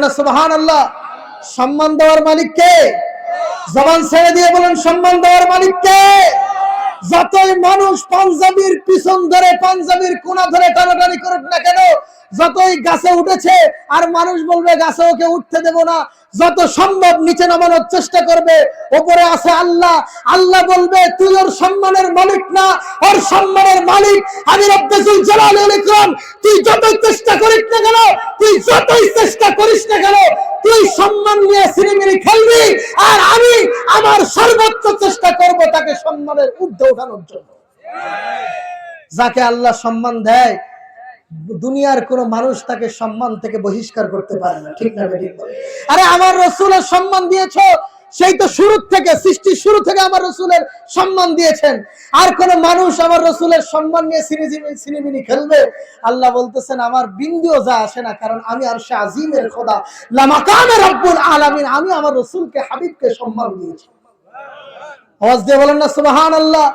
সুবহান আল্লাহ সম্মান দেওয়ার মালিক কে? জবান ছেড়ে দিয়ে বলেন, সম্মান দেওয়ার মালিক কে? যতই মানুষ পাঞ্জাবির পিছন ধরে, পাঞ্জাবির কোনা ধরে টানাটানি করুক না কেন যতই গাছে উঠেছে, আর মানুষ বলবে, গাছে ওকে উঠতে দেব না। যত সম্ভব নিচে নামানোর চেষ্টা করবে, ওপরে আছে আল্লাহ। আল্লাহ বলবে, তুই ওর সম্মানের মালিক না, ওর সম্মানের মালিক আমি ইকরাম। তুই যতই চেষ্টা করিস না কেন, তুই যতই চেষ্টা করিস না কেন, তুই সম্মান নিয়ে সিনেমিনি খেলবি, আর আমি আমার সর্বোচ্চ চেষ্টা করব তাকে সম্মানের ঊর্ধ্বে ওঠানোর জন্য। যাকে আল্লাহ সম্মান দেয় দুনিয়ার কোন মানুষ তাকে সম্মান থেকে বহিষ্কার করতে পারে না। ঠিক না ঠিক আরে আমার রসুলের সম্মান দিয়েছ সেই তো শুরু থেকে সৃষ্টির শুরু থেকে আমার রসুলের সম্মান দিয়েছেন। আর কোন মানুষ আমার রসুলের সম্মান নিয়ে সিনেমিনি খেলবে? আল্লাহ বলতেছেন আমার বিন্দুও যা আসে না কারণ আমি আর সে আজিমের খোদা। লামাকামে রব্বুল আলামিন আমি আমার রসুলকে হাবিবকে সম্মান দিয়েছি। আওয়াজ দিয়ে বলেন না সুবহান আল্লাহ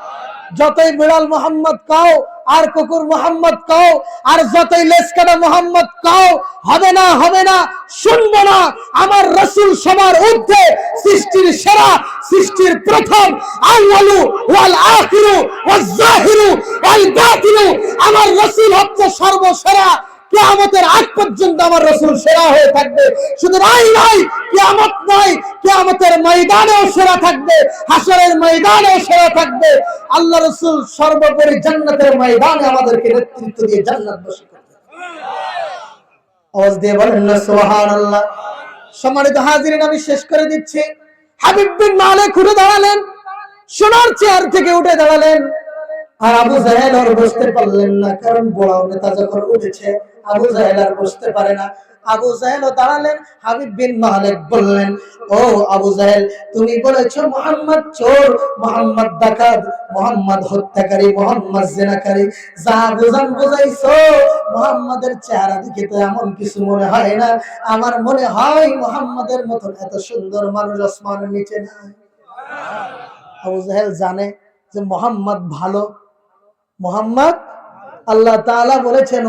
যতই বিড়াল মোহাম্মদ কাও আর কুকুর মোহাম্মদ কও, আর যতই লেসকাটা মোহাম্মদ কও, হবে না হবে না, শুনব না। আমার রসুল সবার ঊর্ধ্বে সৃষ্টির সেরা, সৃষ্টির প্রথম, আউয়ালু ওয়াল আখিরু ওয়াল জাহিরু ওয়াল বাতিনু। আমার রসুল হচ্ছে সর্বসেরা কিয়ামতের আগ পর্যন্ত আমার রসুল সেরা হয়ে থাকবে। শুধু নাই নাই কেয়ামত নাই কিয়ামতের ময়দানেও সেরা থাকবে হাসরের ময়দানেও সেরা থাকবে। আল্লাহ রসুল সর্বোপরি জান্নাতের ময়দানে আমাদেরকে নেতৃত্ব দিয়ে জান্নাত বসে আওয়াজ দিয়ে বলেন না, সুবহানাল্লাহ। সম্মানিত হাজিরিন, আমি শেষ করে দিচ্ছি। হাবিব বিন মালিক উঠে দাঁড়ালেন। সোনার চেয়ার থেকে উঠে দাঁড়ালেন। আর আবু জাহেল আর বসতে পারলেন না, কারণ বড় নেতা যখন উঠেছে, আবু জাহেল আর বসতে পারে না। আবু জাহেল দাঁড়ালেন, হাবিব বিন মালিক বললেন, ও আবু জাহেল, তুমি বলেছ মোহাম্মদ চোর, মোহাম্মদ ডাকাত, মোহাম্মদ হত্যাকারী, মোহাম্মদ জেনাকারী। যা বুঝান বুঝাইছো, মোহাম্মদের চেহারা দিকে তো এমন কিছু মনে হয় না। আমার মনে হয় মোহাম্মদের মতন এত সুন্দর মানুষ আসমানের নিচে নাই। আবু জাহেল জানে যে মোহাম্মদ ভালো মোহাম্মদ আল্লাহ তাআলা বলেছেন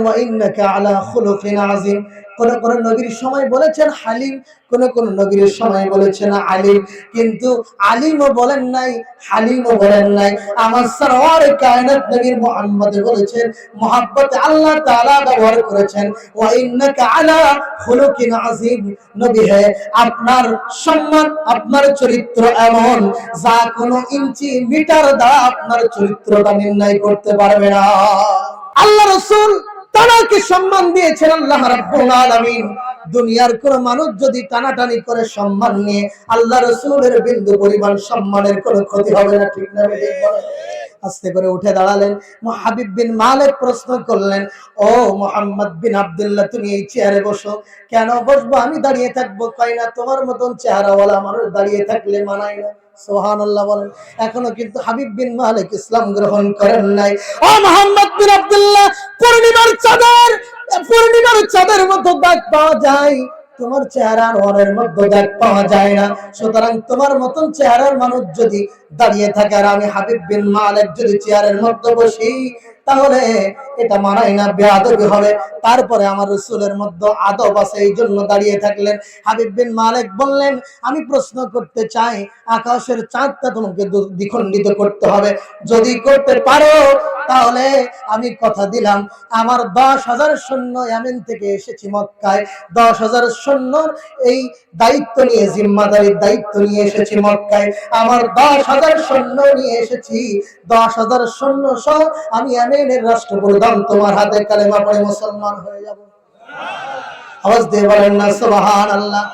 কোন কোন নবীর সময় বলেছেন, হালিম। কোন কোন নবীর সময় বলেছেন, আলিম। কিন্তু আলিমও বলেন নাই, হালিমও বলেন নাই। আমার সরওয়ার কায়নাত নবীর মুহাম্মদ বলেছেন, মোহাব্বত আল্লাহ তাআলা ব্যবহার করেছেন, ওয়া ইন্নাকা আলা খুলুকিন আযীম। নবী হে, আপনার সম্মান, আপনার চরিত্র এমন, যা কোনো ইঞ্চি মিটার দ্বারা আপনার চরিত্রটা নির্ণয় করতে পারবে না। আল্লাহ রসুল তাকে সম্মান দিয়েছেন আল্লাহ রাব্বুল দুনিয়ার কোন মানুষ যদি টানাটানি করে সম্মান নিয়ে আল্লাহ রসুলের বিন্দু পরিমাণ সম্মানের কোনো ক্ষতি হবে না, ঠিক না আস্তে করে উঠে দাঁড়ালেন। হাবিব বিন মালিক প্রশ্ন করলেন, ও মোহাম্মদ বিন আব্দুল্লাহ, তুমি এই চেয়ারে বসো। কেন বসবো? আমি দাঁড়িয়ে থাকব। কয় না, তোমার মতন চেহারাওয়ালা মানুষ দাঁড়িয়ে থাকলে মানায় না। তোমার চেহারার হরের মধ্যে পাওয়া যায় না। সুতরাং তোমার মতন চেহারার মানুষ যদি দাঁড়িয়ে থাকে আর আমি হাবিব বিন মালিক যদি চেয়ারের মধ্যে বসি তাহলে এটা মানাই না বেআদবি হবে। তারপরে আমার রসুলের মধ্যে আদব আছে, এই জন্য দাঁড়িয়ে থাকলেন। হাবিব বিন মালিক বললেন, আমি প্রশ্ন করতে চাই, আকাশের চাঁদটা তোমাকে দ্বিখণ্ডিত করতে হবে। যদি করতে পারো, তাহলে আমি কথা দিলাম, আমার দশ হাজার সৈন্য ইয়ামেন থেকে এসেছি মক্কায়। দশ হাজার সৈন্যর এই দায়িত্ব নিয়ে, জিম্মাদারির দায়িত্ব নিয়ে এসেছি মক্কায়। আমার দশ হাজার সৈন্য নিয়ে এসেছি। দশ হাজার সৈন্য সহ আমি ইয়ামেনের রাষ্ট্রপ্রধান, তোমার হাতে কালেমা পড়ে মুসলমান হয়ে যাব। আওয়াজ দিয়ে বলেন না সুবহান আল্লাহ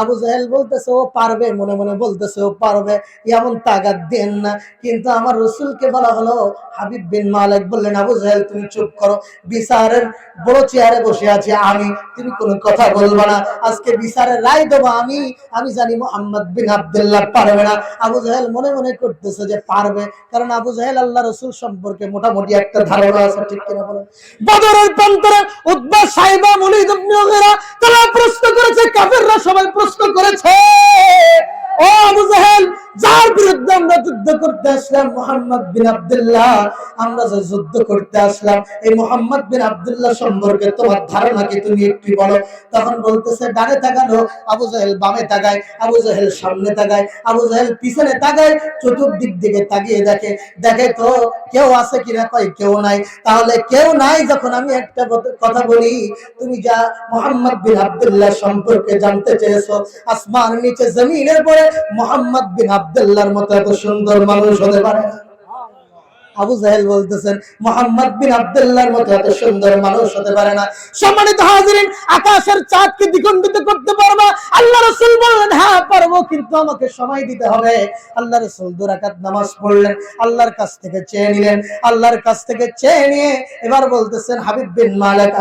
আবু জাহেল বলতেছে, ও পারবে? মনে মনে বলতেছে, ও পারবে। এমন তাগাদ দেন না। কিন্তু আমার রসুলকে বলা হলো, হাবিব বিন মালিক বললেন, আবু জাহেল, তুমি চুপ করো। বিচারের বড় চেয়ারে বসে আছি আমি। তুমি কোনো কথা বলব না। আজকে বিচারের রায় দেবো আমি। আমি জানি মোহাম্মদ বিন আব্দুল্লাহ পারবে না। আবু জাহেল মনে মনে করতেছে যে পারবে। কারণ আবু জাহেল আল্লাহ রসুল সম্পর্কে মোটামুটি একটা ধারণা আছে, ঠিক কিনা বলেন? বদরের প্রান্তরে উদ্বা সাইবা মুলিদ ইবনে উগরা তারা প্রশ্ন করেছে, কাফেররা সবাই প্রশ্ন করেছে। ও আবু জাহেল যার বিরুদ্ধে আমরা যুদ্ধ করতে আসলাম মোহাম্মদ বিন আব্দুল্লাহ, আমরা যে যুদ্ধ করতে আসলাম, এই মোহাম্মদ বিন আব্দুল্লাহ সম্পর্কে তোমার ধারণা কি তুমি একটু বলো। তখন বলতেছে, ডানে তাকানো, আবু জাহেল বামে তাকায়, আবু জাহেল সামনে তাকায়, আবু জাহেল পিছনে তাকায়, চতুর্দিক দিকে তাকিয়ে দেখে দেখে তো কেউ আছে কিনা কয়, কেউ নাই। তাহলে কেউ নাই যখন আমি একটা কথা বলি, তুমি যা মোহাম্মদ বিন আব্দুল্লাহ সম্পর্কে জানতে চেয়েছো আসমান নিচে, জমিনের পরে মোহাম্মদ বিন আব্দুল্লাহর মতো এত সুন্দর মানুষ হতে পারে? আবু জাহেল বলতেছেন, মোহাম্মদ বিন আব্দুল্লাহর মতো এত সুন্দর মানুষ হতে পারে না। সম্মানিত হাজিরিন, আকাশের চাঁদকে দ্বিখণ্ডিত করতে পারবা, আল্লাহ রাসূল পারব কিন্তু আমাকে সময় দিতে হবে। আল্লাহ নামাজ পড়লেন, আল্লাহর কাছ থেকে চেয়ে নিলেন, আল্লাহর কাছ থেকে চেয়ে নিয়ে এবার বলতেছেন, হাবিব বিন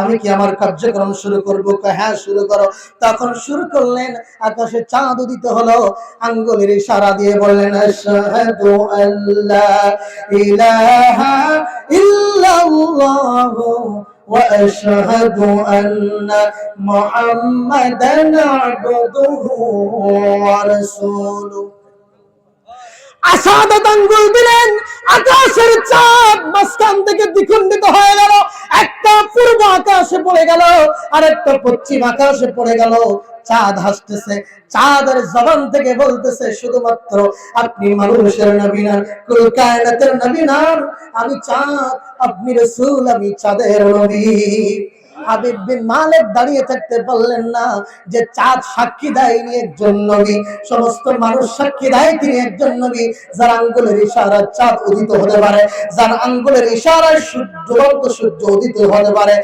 আমি কি আমার কার্যক্রম শুরু করব? হ্যাঁ শুরু করো। তখন শুরু করলেন, আকাশে চাঁদ উদিত হলো, আঙ্গুলের ইশারা দিয়ে বললেন, আশহাদু আল্লা ইলাহা وأشهد أن محمدا عبده ورسوله আসাদত আঙ্গুল দিলেন আকাশের চাঁদ মাঝখান থেকে দ্বিখণ্ডিত হয়ে গেল একটা পূর্ব আকাশে পড়ে গেল আর একটা পশ্চিম আকাশে পড়ে গেল চাঁদ হাসতেছে, চাঁদের জবান থেকে বলতেছে, শুধুমাত্র আপনি মানুষের নবীনার কুল কায়নাতের নবীনার আমি চাঁদ, আপনি রসুল, আমি চাঁদের নবী। হাবিব বিন দাঁড়িয়ে থাকতে না, যে চাঁদ সাক্ষী দেয় একজন নবী, সমস্ত মানুষ সাক্ষী দেয় তিনি একজন নবী, যার আঙ্গুলের ইশারা চাঁদ উদিত হতে পারে, যার আঙ্গুলের ইশারায় সূর্য উদিত হতে পারে।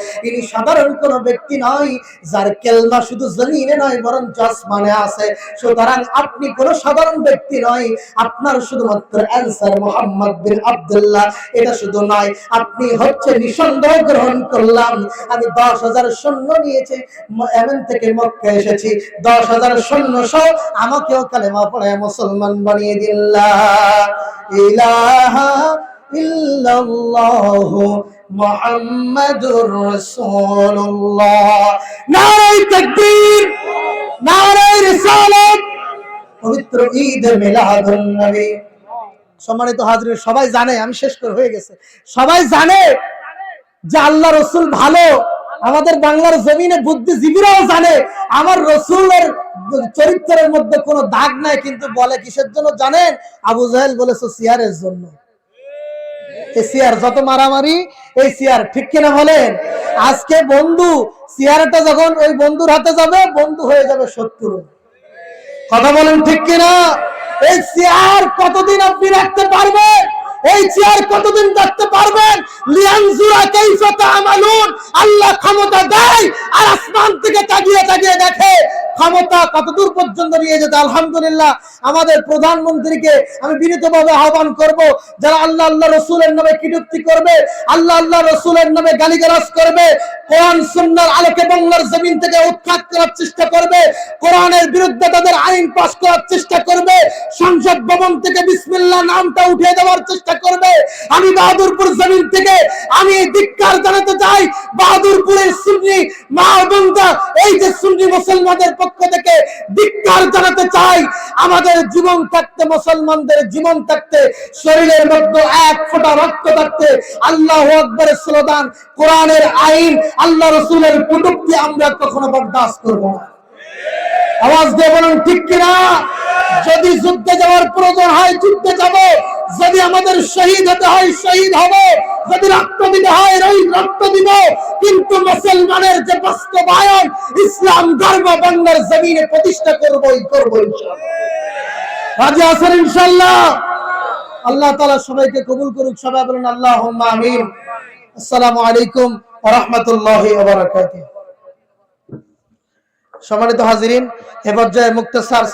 সাধারণ কোন ব্যক্তি নয়, যার কেলমা শুধু জমিনে নয় বরং আসমানে আছে। সুতরাং আপনি কোন সাধারণ ব্যক্তি নয়, আপনার শুধুমাত্র অ্যান্সার মোহাম্মদ বিন আব্দুল্লাহ। এটা শুধু নয়, আপনি হচ্ছে নিঃসন্দেহ গ্রহণ করলাম। আমি দশ হাজার সৈন্য নিয়েছি। এমন থেকে মক্কা এসেছি। দশ হাজার সৈন্য সহ আমাকেও কালেমা পড়ে মুসলমান বানিয়ে দিল্লা। ইলাহা ইল্লাল্লাহু মুহাম্মাদুর রাসূলুল্লাহ। নারায়ে তাকবীর, নারায়ে পবিত্র ঈদ মিলাদুন নবী সম্মানিত হাজির সবাই জানে, আমি শেষ করে হয়ে গেছে। সবাই জানে যে আল্লাহ রসুল ভালো। আমাদের বাংলার জমিনে বুদ্ধিজীবীরাও জানে আমার রসুলের চরিত্রের মধ্যে কোনো দাগ নাই কিন্তু বলে কিসের জন্য জানেন? আবু জাহেল বলেছে সিয়ারের জন্য। এই সিয়ার যত মারামারি এই সিয়ার ঠিক কিনা বলেন? আজকে বন্ধু সিয়ারটা যখন ওই বন্ধুর হাতে যাবে বন্ধু হয়ে যাবে শত্রু। কথা বলেন ঠিক কিনা? এই চেয়ার কতদিন আপনি রাখতে পারবেন? এই চেয়ার কতদিন থাকতে পারবেন? লিয়ানজুরা কাইফা তা'মালুন আল্লাহ ক্ষমতা দেয় আর আসমান থেকে তাকিয়ে তাকিয়ে দেখে ক্ষমতা কতদূর পর্যন্ত নিয়ে যেতে? আলহামদুলিল্লাহ, আমাদের প্রধানমন্ত্রীকে আমি বিনীতভাবে আহ্বান করব, যারা আল্লাহ আল্লাহ রসুলের নামে কটূক্তি করবে, আল্লাহ আল্লাহ রসুলের নামে গালিগালাজ করবে, কোরআন সুন্নাহর আলোকে বাংলার জমিন থেকে উৎখাত করার চেষ্টা করবে, কোরআনের বিরুদ্ধে তাদের আইন পাস করার চেষ্টা করবে, সংসদ ভবন থেকে বিসমিল্লাহ নামটা উঠিয়ে দেওয়ার চেষ্টা করবে। আমি বাহাদুরপুর জমিন থেকে আমি ধিক্কার জানাতে চাই, বাহাদুরপুরের সুন্নি মা বোনরা, এই যে সুন্নি মুসলমানদের পক্ষ থেকে ধিক্কার জানাতে চাই, আমাদের জীবন থাকতে, মুসলমানদের জীবন থাকতে, শরীরের মধ্যে এক ফোঁটা রক্ত থাকতে, আল্লাহ আকবরের স্লোগান, কোরআনের আইন, আল্লাহ রসুলের কুটুবকে আমরা কখনো বরদাস্ত করব না। আওয়াজ দিয়ে বলুন, ঠিক কিনা? যদি যুদ্ধে যাওয়ার প্রয়োজন হয়, যুদ্ধে যাব। যদি আমাদের শহীদ হতে হয়, শহীদ হব। যদি রক্ত দিতে হয় ওই রক্ত দিব। কিন্তু মুসলমানের যে বাস্তবায়ন, ইসলাম ধর্ম বাংলার জমিনে প্রতিষ্ঠা করবই করব রাজি আছেন ইনশাল্লাহ আল্লাহ তাআলা সবাইকে কবুল করুক, সবাই বলুন আল্লাহ আমিন। আসসালামু আলাইকুম রাহমাতুল্লাহি সম্মানিত হাজিরিন, এ পর্যায়ে মুক্তসার